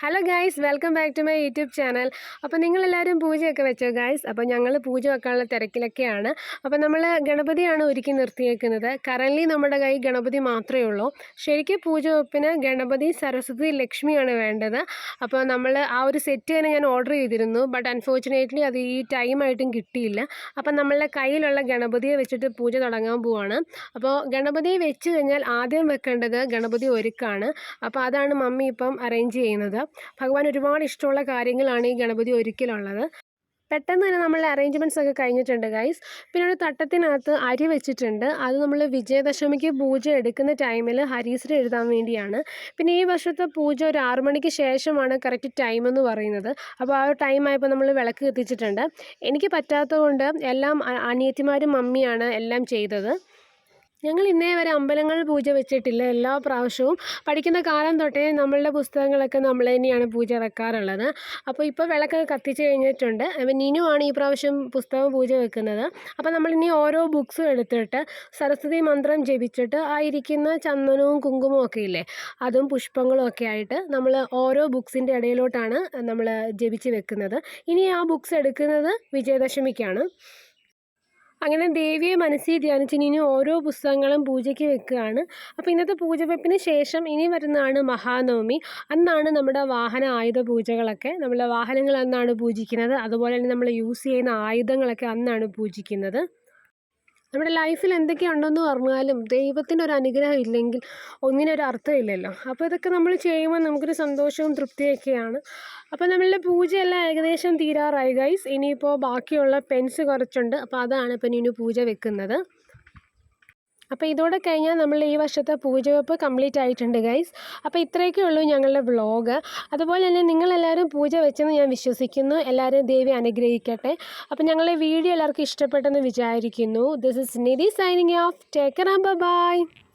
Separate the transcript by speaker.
Speaker 1: Hello guys welcome back to my YouTube channel അപ്പോൾ നിങ്ങളെല്ലാവരും പൂജയൊക്കെ വെച്ചോ ഗായ്സ് അപ്പോൾ ഞങ്ങൾ പൂജ വെക്കാനുള്ള തിരക്കിലൊക്കെയാണ്. അപ്പോൾ നമ്മൾ ഗണപതിയാണ് ഒരുക്കി നിർത്തിയേക്കുന്നത്. കറൻലി നമ്മുടെ കൈ ഗണപതി മാത്രമേ ഉള്ളൂ. ശരിക്കും പൂജ വെപ്പിന് ഗണപതി സരസ്വതി ലക്ഷ്മിയാണ് വേണ്ടത്. അപ്പോൾ നമ്മൾ ആ ഒരു സെറ്റ് തന്നെ ഞാൻ ഓർഡർ ചെയ്തിരുന്നു. ബട്ട് അൺഫോർച്ചുനേറ്റ്ലി അത് ഈ ടൈമായിട്ടും കിട്ടിയില്ല. അപ്പോൾ നമ്മളുടെ കയ്യിലുള്ള ഗണപതിയെ വെച്ചിട്ട് പൂജ തുടങ്ങാൻ പോവാണ്. അപ്പോൾ ഗണപതി വെച്ച് കഴിഞ്ഞാൽ ആദ്യം വെക്കേണ്ടത് ഗണപതി ഒരുക്കാണ്. അപ്പോൾ അതാണ് മമ്മി ഇപ്പം അറേഞ്ച് ചെയ്യുന്നത്. ഭഗവാൻ ഒരുപാട് ഇഷ്ടമുള്ള കാര്യങ്ങളാണ് ഈ ഗണപതി ഒരുക്കലുള്ളത്. പെട്ടെന്ന് തന്നെ നമ്മൾ അറേഞ്ച്മെന്റ്സ് ഒക്കെ കഴിഞ്ഞിട്ടുണ്ട് ഗൈസ് പിന്നെ ഒരു തട്ടത്തിനകത്ത് അരി വെച്ചിട്ടുണ്ട്. അത് നമ്മൾ വിജയദശമിക്ക് പൂജ എടുക്കുന്ന ടൈമിൽ ഹരീശ്രീ എഴുതാൻ വേണ്ടിയാണ്. പിന്നെ ഈ വർഷത്തെ പൂജ ഒരു ആറു മണിക്ക് ശേഷമാണ് കറക്റ്റ് ടൈം എന്ന് പറയുന്നത്. അപ്പോൾ ആ ഒരു ടൈമായപ്പോൾ നമ്മൾ വിളക്ക് കത്തിച്ചിട്ടുണ്ട്. എനിക്ക് പറ്റാത്തതുകൊണ്ട് എല്ലാം അനിയത്തിമാരും മമ്മിയാണ് എല്ലാം ചെയ്തത്. ഞങ്ങൾ ഇന്നേ വരെ അമ്പലങ്ങളിൽ പൂജ വെച്ചിട്ടില്ല. എല്ലാ പ്രാവശ്യവും പഠിക്കുന്ന കാലം തൊട്ടേ നമ്മളുടെ പുസ്തകങ്ങളൊക്കെ നമ്മൾ തന്നെയാണ് പൂജ വെക്കാറുള്ളത്. അപ്പോൾ ഇപ്പോൾ വിളക്കൊക്കെ കത്തിച്ച് കഴിഞ്ഞിട്ടുണ്ട്. അപ്പോൾ നിനു ആണ് ഈ പ്രാവശ്യം പുസ്തകം പൂജ വെക്കുന്നത്. അപ്പോൾ നമ്മൾ ഇനി ഓരോ ബുക്സും എടുത്തിട്ട് സരസ്വതി മന്ത്രം ജപിച്ചിട്ട് ആയിരിക്കുന്ന ചന്ദനവും കുങ്കുമവും ഒക്കെ ഇല്ലേ അതും പുഷ്പങ്ങളും ഒക്കെ ആയിട്ട് നമ്മൾ ഓരോ ബുക്സിന്റെ ഇടയിലോട്ടാണ് നമ്മൾ ജപിച്ച് വെക്കുന്നത്. ഇനി ആ ബുക്സ് എടുക്കുന്നത് വിജയദശമിക്കാണ്. അങ്ങനെ ദേവിയെ മനസ്സിൽ ധ്യാനിച്ച് ഇനി ഓരോ പുസ്തകങ്ങളും പൂജയ്ക്ക് വെക്കുകയാണ്. അപ്പോൾ ഇന്നത്തെ പൂജ വെപ്പിന് ശേഷം ഇനി വരുന്നതാണ് മഹാനവമി. അന്നാണ് നമ്മുടെ വാഹന ആയുധ പൂജകളൊക്കെ. നമ്മുടെ വാഹനങ്ങൾ അന്നാണ് പൂജിക്കുന്നത്. അതുപോലെ തന്നെ നമ്മൾ യൂസ് ചെയ്യുന്ന ആയുധങ്ങളൊക്കെ അന്നാണ് പൂജിക്കുന്നത്. നമ്മുടെ ലൈഫിൽ എന്തൊക്കെയുണ്ടെന്ന് പറഞ്ഞാലും ദൈവത്തിന്റെ ഒരു അനുഗ്രഹം ഇല്ലെങ്കിൽ ഒന്നിനൊരു അർത്ഥമില്ലല്ലോ. അപ്പോൾ ഇതൊക്കെ നമ്മൾ ചെയ്യുമ്പോൾ നമുക്കൊരു സന്തോഷവും തൃപ്തിയൊക്കെയാണ്. അപ്പോൾ നമ്മളുടെ പൂജയെല്ലാം ഏകദേശം തീരാറായി ഗൈസ് ഇനിയിപ്പോൾ ബാക്കിയുള്ള പെൻസ് കുറച്ചുണ്ട്. അപ്പോൾ അതാണ് ഇപ്പം ഇനി പൂജ വെക്കുന്നത്. അപ്പോൾ ഇതോടെ കഴിഞ്ഞാൽ നമ്മൾ ഈ വർഷത്തെ പൂജവെപ്പ് കംപ്ലീറ്റ് ആയിട്ടുണ്ട് ഗൈസ് അപ്പോൾ ഇത്രയൊക്കെ ഉള്ളൂ ഞങ്ങളുടെ വ്ളോഗ്. അതുപോലെ തന്നെ നിങ്ങളെല്ലാവരും പൂജ വെച്ചെന്ന് ഞാൻ വിശ്വസിക്കുന്നു. എല്ലാവരും ദേവി അനുഗ്രഹിക്കട്ടെ. അപ്പോൾ ഞങ്ങളുടെ വീഡിയോ എല്ലാവർക്കും ഇഷ്ടപ്പെട്ടെന്ന് വിചാരിക്കുന്നു. This is Nidhi signing off take care bye